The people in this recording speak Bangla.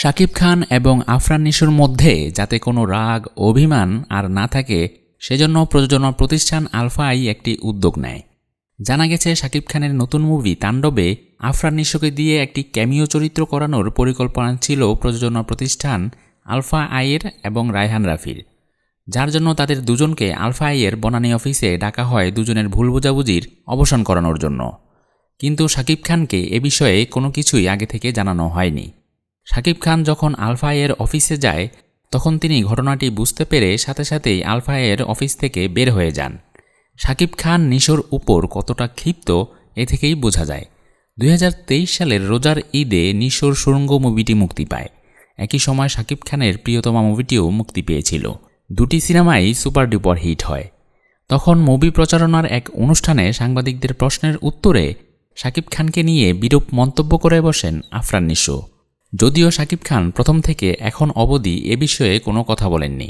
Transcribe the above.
শাকিব খান এবং আফরান নিশোর মধ্যে যাতে কোনো রাগ, অভিমান আর না থাকে, সেজন্য প্রযোজনা প্রতিষ্ঠান আলফা আই একটি উদ্যোগ নেয়। জানা গেছে, শাকিব খানের নতুন মুভি তাণ্ডবে আফরান নিশোকে দিয়ে একটি ক্যামিও চরিত্র করানোর পরিকল্পনা ছিল প্রযোজনা প্রতিষ্ঠান আলফা আইয়ের এবং রায়হান রাফির। যার জন্য তাদের দুজনকে আলফা আইয়ের বনানী অফিসে ডাকা হয় দুজনের ভুল বোঝাবুঝির অবসান করানোর জন্য। কিন্তু শাকিব খানকে এ বিষয়ে কোনো কিছুই আগে থেকে জানানো হয়নি। শাকিব খান যখন আলফায়ের অফিসে যায়, তখন তিনি ঘটনাটি বুঝতে পেরে সাথে সাথেই আলফায়ের অফিস থেকে বের হয়ে যান। শাকিব খান নিশোর উপর কতটা ক্ষিপ্ত, এ থেকেই বোঝা যায়। দুই হাজার তেইশ সালের রোজার ঈদে নিশোর সুরঙ্গ মুভিটি মুক্তি পায়। একই সময় শাকিব খানের প্রিয়তমা মুভিটিও মুক্তি পেয়েছিল। দুটি সিনেমাই সুপার ডুপার হিট হয়। তখন মুভি প্রচারণার এক অনুষ্ঠানে সাংবাদিকদের প্রশ্নের উত্তরে শাকিব খানকে নিয়ে বিরূপ মন্তব্য করে বসেন আফরান নিশো। যদিও শাকিব খান প্রথম থেকে এখন অবধি এ বিষয়ে কোনো কথা বলেননি।